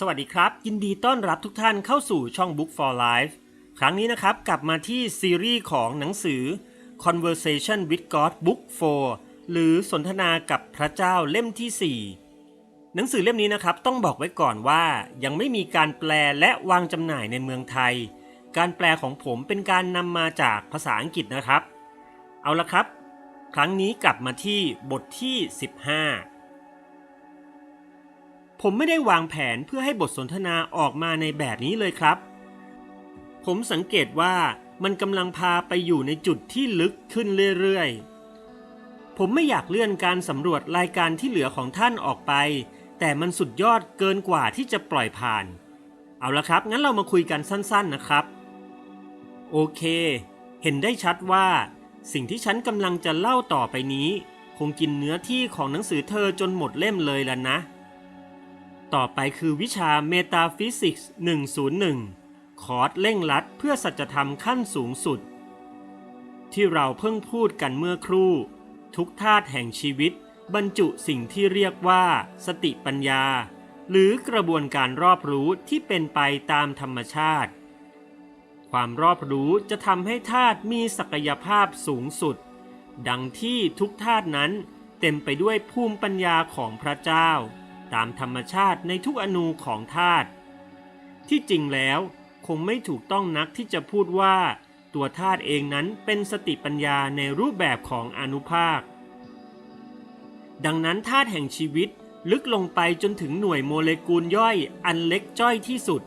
สวัสดีครับ ยินดีต้อนรับทุกท่านเข้าสู่ช่อง Book for Life ครั้งนี้นะครับกลับมาที่ซีรีส์ของหนังสือ Conversation with God Book 4 หรือสนทนากับพระเจ้าเล่มที่ 4 หนังสือเล่มนี้นะครับต้องบอกไว้ก่อนว่ายังไม่มีการแปลและวางจำหน่ายในเมืองไทย การแปลของผมเป็นการนำมาจากภาษาอังกฤษนะครับ เอาละครับ ครั้งนี้กลับมาที่บทที่ 15 ผมไม่ได้วางแผนเพื่อให้บทสนทนาออกมาในแบบนี้เลยครับ ผมสังเกตว่ามันกำลังพาไปอยู่ในจุดที่ลึกขึ้นเรื่อยๆ ผมไม่อยากเลื่อนการสำรวจรายการที่เหลือของท่านออกไป แต่มันสุดยอดเกินกว่าที่จะปล่อยผ่าน เอาละครับ งั้นเรามาคุยกันสั้นๆนะครับ โอเค เห็นได้ชัดว่า สิ่งที่ฉันกำลังจะเล่าต่อไปนี้ คงกินเนื้อที่ของหนังสือเธอจนหมดเล่มเลยแล่ะนะ ต่อไปคือวิชา Metaphysics 101 คอร์สเร่งรัดเพื่อสัจธรรมขั้นสูงสุด ที่เราเพิ่งพูดกันเมื่อครู่ ทุกธาตุแห่งชีวิต บรรจุสิ่งที่เรียกว่า สติปัญญา หรือกระบวนการรอบรู้ที่เป็นไปตามธรรมชาติ ความรอบรู้จะทำให้ธาตุมีศักยภาพสูงสุด ดังที่ทุกธาตุนั้นเต็มไปด้วยภูมิปัญญาของพระเจ้า ตามธรรมชาติในทุกอนูของธาตุที่จริงแล้วคงไม่ถูกต้องนักที่จะพูดว่าตัวธาตุเองนั้นเป็นสติปัญญาในรูปแบบของอนุภาค ดังนั้นธาตุแห่งชีวิตลึกลงไปจนถึงหน่วยโมเลกุลย่อยอันเล็กจ้อยที่สุด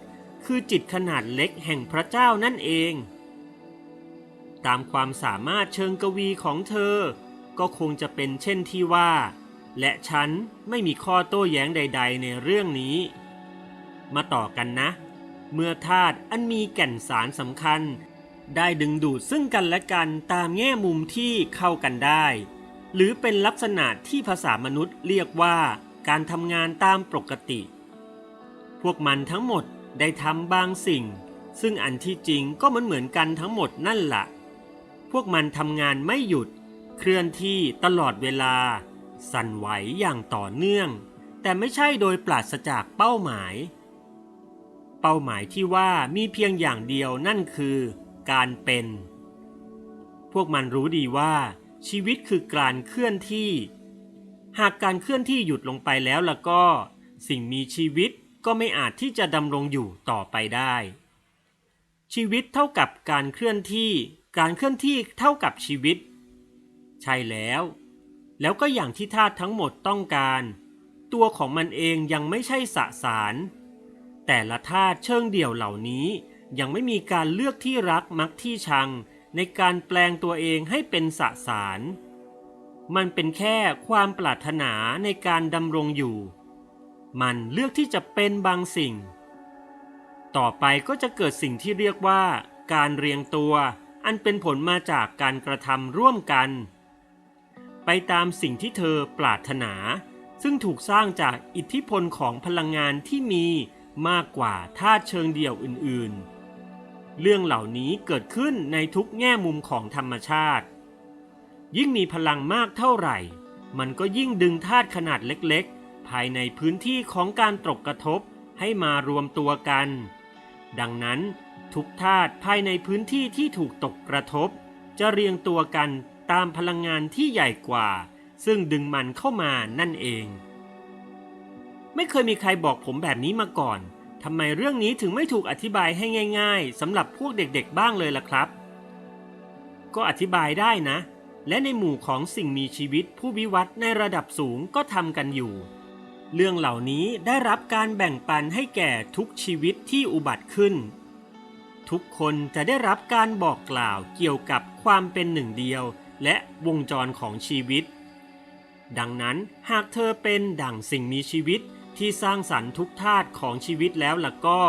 คือจิตขนาดเล็กแห่งพระเจ้านั่นเอง ตามความสามารถเชิงกวีของเธอ ก็คงจะเป็นเช่นที่ว่า และฉันไม่มีข้อโต้แย้งใด ๆ ในเรื่องนี้ มาต่อกันนะ เมื่อธาตุอันมีแก่นสารสำคัญ ได้ดึงดูดซึ่งกันและกันตามแง่มุมที่เข้ากันได้ หรือเป็นลักษณะที่ภาษามนุษย์เรียกว่าการทำงานตามปกติ พวกมันทั้งหมดได้ทำบางสิ่ง ซึ่งอันที่จริงก็เหมือนเหมือนกันทั้งหมดนั่นแหละพวกมันทำงานไม่หยุด เคลื่อนที่ตลอดเวลา สั่นไหวอย่างต่อเนื่อง แต่ไม่ใช่โดยปราศจากเป้าหมาย เป้าหมายที่ว่ามีเพียงอย่างเดียวนั่นคือการเป็น พวกมันรู้ดีว่า ชีวิตคือการเคลื่อนที่ หากการเคลื่อนที่หยุดลงไปแล้วล่ะก็ สิ่งมีชีวิตก็ไม่อาจที่จะดำรงอยู่ต่อไปได้ ชีวิตเท่ากับการเคลื่อนที่ การเคลื่อนที่เท่ากับชีวิต ใช่แล้ว แล้วก็อย่างที่ธาตุทั้งหมดต้องการ ตัวของมันเองยังไม่ใช่สสาร แต่ละธาตุเชิงเดี่ยวเหล่านี้ ยังไม่มีการเลือกที่รักมักที่ชัง ในการแปลงตัวเองให้เป็นสสาร มันเป็นแค่ความปรารถนาในการดำรงอยู่ มันเลือกที่จะเป็นบางสิ่ง ต่อไปก็จะเกิดสิ่งที่เรียกว่า การเรียงตัว อันเป็นผลมาจากการกระทำร่วมกัน ไปตามสิ่งที่เธอปรารถนา ซึ่งถูกสร้างจากอิทธิพลของพลังงานที่มีมากกว่าธาตุเชิงเดี่ยวอื่นๆ เรื่องเหล่านี้เกิดขึ้นในทุกแง่มุมของธรรมชาติ ยิ่งมีพลังมากเท่าไหร่ มันก็ยิ่งดึงธาตุขนาดเล็กๆ ภายในพื้นที่ของการตกกระทบให้มารวมตัวกัน ดังนั้นทุกธาตุภายในพื้นที่ที่ถูกตกกระทบ จะเรียงตัวกัน ตามพลังงานที่ใหญ่กว่า ซึ่งดึงมันเข้ามานั่นเอง ไม่เคยมีใครบอกผมแบบนี้มาก่อนทำไมเรื่องนี้ถึงไม่ถูกอธิบายให้ง่ายๆสำหรับพวกเด็กๆบ้างเลยล่ะครับ ก็อธิบายได้นะ และในหมู่ของสิ่งมีชีวิตผู้วิวัฒน์ในระดับสูงก็ทำกันอยู่ เรื่องเหล่านี้ได้รับการแบ่งปันให้แก่ทุกชีวิตที่อุบัติขึ้น ทุกคนจะได้รับการบอกกล่าวเกี่ยวกับความเป็นหนึ่งเดียว และวงจรของชีวิต ดังนั้นหากเธอเป็นดั่งสิ่งมีชีวิตที่สร้างสรรค์ทุกธาตุของชีวิตแล้วล่ะก็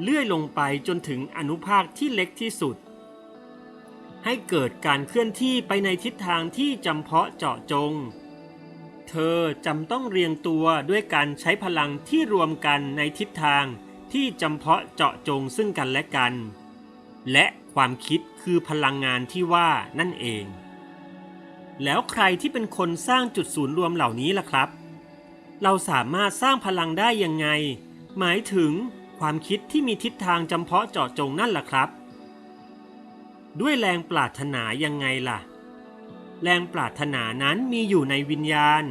เลื่อยลงไปจนถึงอนุภาคที่เล็กที่สุด ให้เกิดการเคลื่อนที่ไปในทิศทางที่จำเพาะเจาะจง เธอจำต้องเรียงตัวด้วยการใช้พลังที่รวมกันในทิศทางที่จำเพาะเจาะจงซึ่งกันและกัน และความคิดคือพลังงานที่ว่านั่นเอง แล้วใครที่เป็นคนสร้างจุดศูนย์รวมเหล่านี้ล่ะครับ เราสามารถสร้างพลังได้ยังไง หมายถึงความคิดที่มีทิศทางจำเพาะเจาะจงนั่นแหละครับ ด้วยแรงปรารถนายังไงล่ะ แรงปรารถนานั้นมีอยู่ในวิญญาณ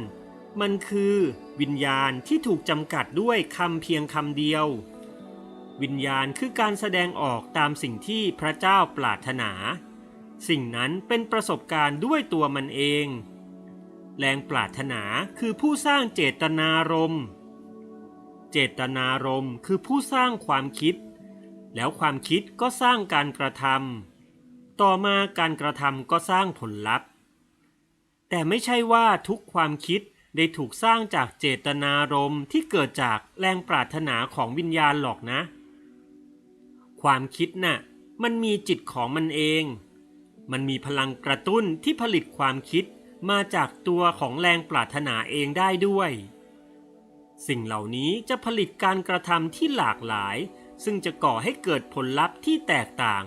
มันคือวิญญาณที่ถูกจำกัดด้วยคำเพียงคำเดียว วิญญาณคือการแสดงออกตามสิ่งที่พระเจ้าปรารถนา สิ่งนั้นเป็นประสบการณ์ด้วยตัวมันเอง แรงปรารถนาคือผู้สร้างเจตนารมณ์เจตนารมณ์คือผู้สร้างความคิด แล้วความคิดก็สร้างการกระทำต่อมาการกระทำก็สร้างผลลัพธ์ แต่ไม่ใช่ว่าทุกความคิดได้ถูกสร้างจากเจตนารมณ์ที่เกิดจากแรงปรารถนาของวิญญาณหรอกนะ ความคิดน่ะมันมีจิตของมันเอง มันมีพลังกระตุ้นที่ผลิตความคิดมาจากตัวของแรงปรารถนาเองได้ด้วย สิ่งเหล่านี้จะผลิตการกระทำที่หลากหลาย ซึ่งจะก่อให้เกิดผลลัพธ์ที่แตกต่าง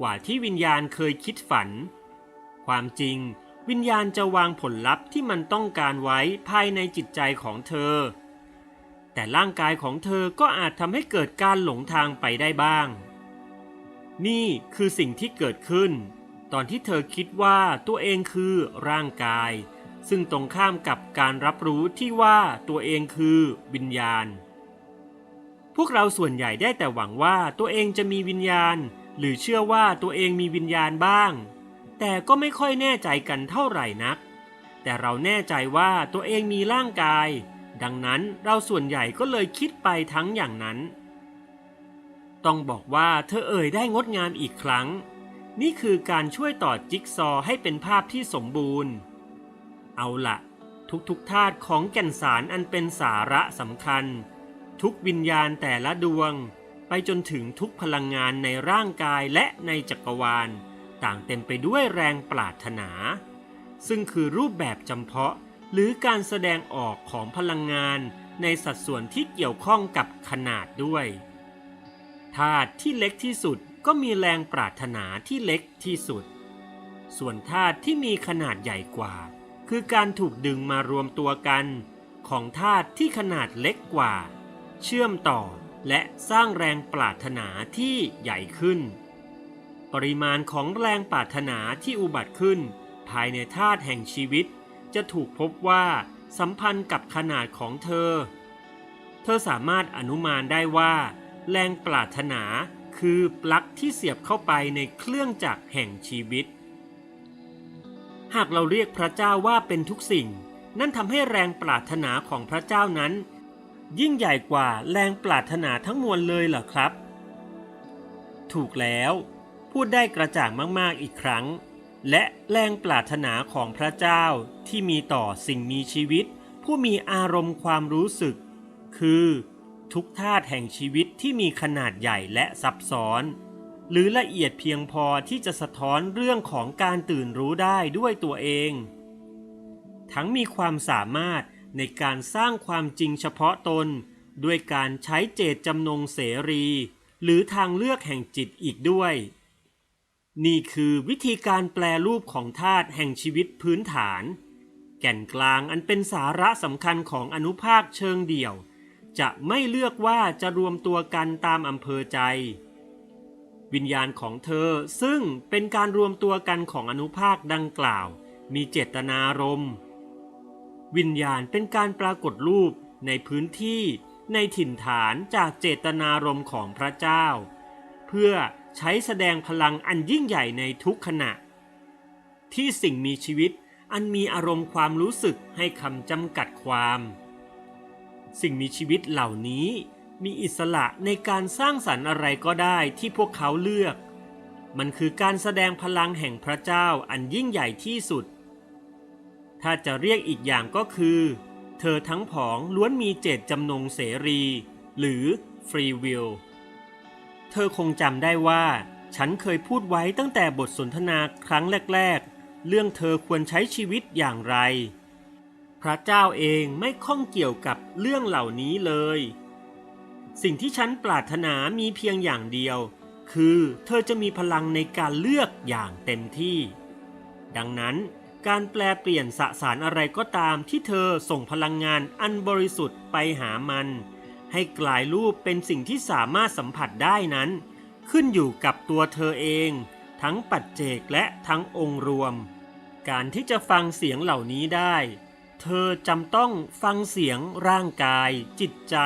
กว่าที่วิญญาณเคยคิดฝัน ความจริง วิญญาณจะวางผลลัพธ์ที่มันต้องการไว้ภายในจิตใจของเธอ แต่ร่างกายของเธอก็อาจทำให้เกิดการหลงทางไปได้บ้าง นี่คือสิ่งที่เกิดขึ้น ตอนที่เธอคิดว่าตัวเองคือร่างกาย ซึ่งตรงข้ามกับการรับรู้ที่ว่าตัวเองคือวิญญาณ พวกเราส่วนใหญ่ได้แต่หวังว่าตัวเองจะมีวิญญาณ หรือเชื่อว่าตัวเองมีวิญญาณบ้าง แต่ก็ไม่ค่อยแน่ใจกันเท่าไหร่นัก แต่เราแน่ใจว่าตัวเองมีร่างกาย ดังนั้นเราส่วนใหญ่ก็เลยคิดไปทั้งอย่างนั้น ต้องบอกว่าเธอเอ่ยได้งดงามอีกครั้ง นี่คือการช่วยต่อจิ๊กซอว์ให้เป็นภาพที่สมบูรณ์ เอาละทุกๆธาตุของแก่นสารอันเป็นสาระสำคัญ ทุกวิญญาณแต่ละดวง ไปจนถึงทุกพลังงานในร่างกายและในจักรวาล ต่างเต็มไปด้วยแรงปรารถนา ซึ่งคือรูปแบบจำเพาะหรือการแสดงออกของพลังงานในสัดส่วนที่เกี่ยวข้องกับขนาดด้วยธาตุที่เล็กที่สุด ก็มีแรงปรารถนาที่เล็กที่สุด ส่วนธาตุที่มีขนาดใหญ่กว่า คือการถูกดึงมารวมตัวกัน ของธาตุที่ขนาดเล็กกว่า เชื่อมต่อและสร้างแรงปรารถนาที่ใหญ่ขึ้น ปริมาณของแรงปรารถนาที่อุบัติขึ้น ภายในธาตุแห่งชีวิต จะถูกพบว่าสัมพันธ์กับขนาดของเธอ เธอสามารถอนุมานได้ว่า แรงปรารถนา คือปลั๊กที่เสียบเข้าไปในเครื่องจักรแห่งชีวิต หากเราเรียกพระเจ้าว่าเป็นทุกสิ่ง นั่นทำให้แรงปรารถนาของพระเจ้านั้น ยิ่งใหญ่กว่าแรงปรารถนาทั้งมวลเลยเหรอครับ ถูกแล้วพูดได้กระจ่างมากๆอีกครั้ง และแรงปรารถนาของพระเจ้าที่มีต่อสิ่งมีชีวิต ผู้มีอารมณ์ความรู้สึก คือ ทุกธาตุแห่งชีวิตที่มีขนาดใหญ่และซับซ้อน หรือละเอียดเพียงพอที่จะสะท้อนเรื่องของการตื่นรู้ได้ด้วยตัวเอง ทั้งมีความสามารถในการสร้างความจริงเฉพาะตน ด้วยการใช้เจตจำนงเสรี หรือทางเลือกแห่งจิตอีกด้วย นี่คือวิธีการแปลรูปของธาตุแห่งชีวิตพื้นฐาน แก่นกลางอันเป็นสาระสำคัญของอนุภาคเชิงเดี่ยว จะไม่เลือกว่าจะรวมตัวกันตามอำเภอใจ วิญญาณของเธอซึ่งเป็นการรวมตัวกันของอนุภาคดังกล่าว มีเจตนารมณ์วิญญาณเป็นการปรากฏรูปในพื้นที่ในถิ่นฐานจากเจตนารมณ์ของพระเจ้า เพื่อใช้แสดงพลังอันยิ่งใหญ่ในทุกขณะ ที่สิ่งมีชีวิตอันมีอารมณ์ความรู้สึกให้คำจำกัดความ สิ่งมีชีวิตเหล่านี้ มีอิสระในการสร้างสรรค์อะไรก็ได้ที่พวกเขาเลือก มันคือการแสดงพลังแห่งพระเจ้าอันยิ่งใหญ่ที่สุด ถ้าจะเรียกอีกอย่างก็คือ เธอทั้งผองล้วนมีเจตจำนงเสรี หรือ free will เธอคงจำได้ว่า ฉันเคยพูดไว้ตั้งแต่บทสนทนาครั้งแรก ๆ เรื่องเธอควรใช้ชีวิตอย่างไร ระเจ้าเองไม่ข้องเกี่ยวกับเรื่องเหล่านี้เลย สิ่งที่ฉันปรารถนามีเพียงอย่างเดียว คือเธอจะมีพลังในการเลือกอย่างเต็มที่ ดังนั้นการแปลเปลี่ยนสสารอะไรก็ตามที่เธอส่งพลังงานอันบริสุทธิ์ไปหามัน ให้กลายรูปเป็นสิ่งที่สามารถสัมผัสได้นั้น ขึ้นอยู่กับตัวเธอเอง ทั้งปัจเจกและทั้งองค์รวม การที่จะฟังเสียงเหล่านี้ได้ เธอจำต้องฟังเสียงร่างกาย จิตใจ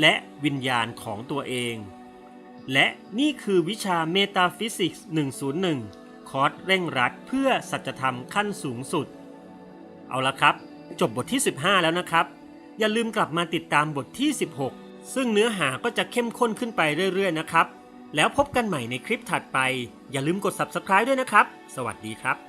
และวิญญาณของตัวเอง และนี่คือวิชาเมตาฟิสิกส์ 101 คอร์สเร่งรัดเพื่อสัจธรรมขั้นสูงสุด เอาละครับ จบบทที่ 15 แล้วนะครับ อย่าลืมกลับมาติดตามบทที่ 16 ซึ่งเนื้อหาก็จะเข้มข้นขึ้นไปเรื่อยๆนะครับ แล้วพบกันใหม่ในคลิปถัดไป อย่าลืมกด subscribe ด้วยนะครับ สวัสดีครับ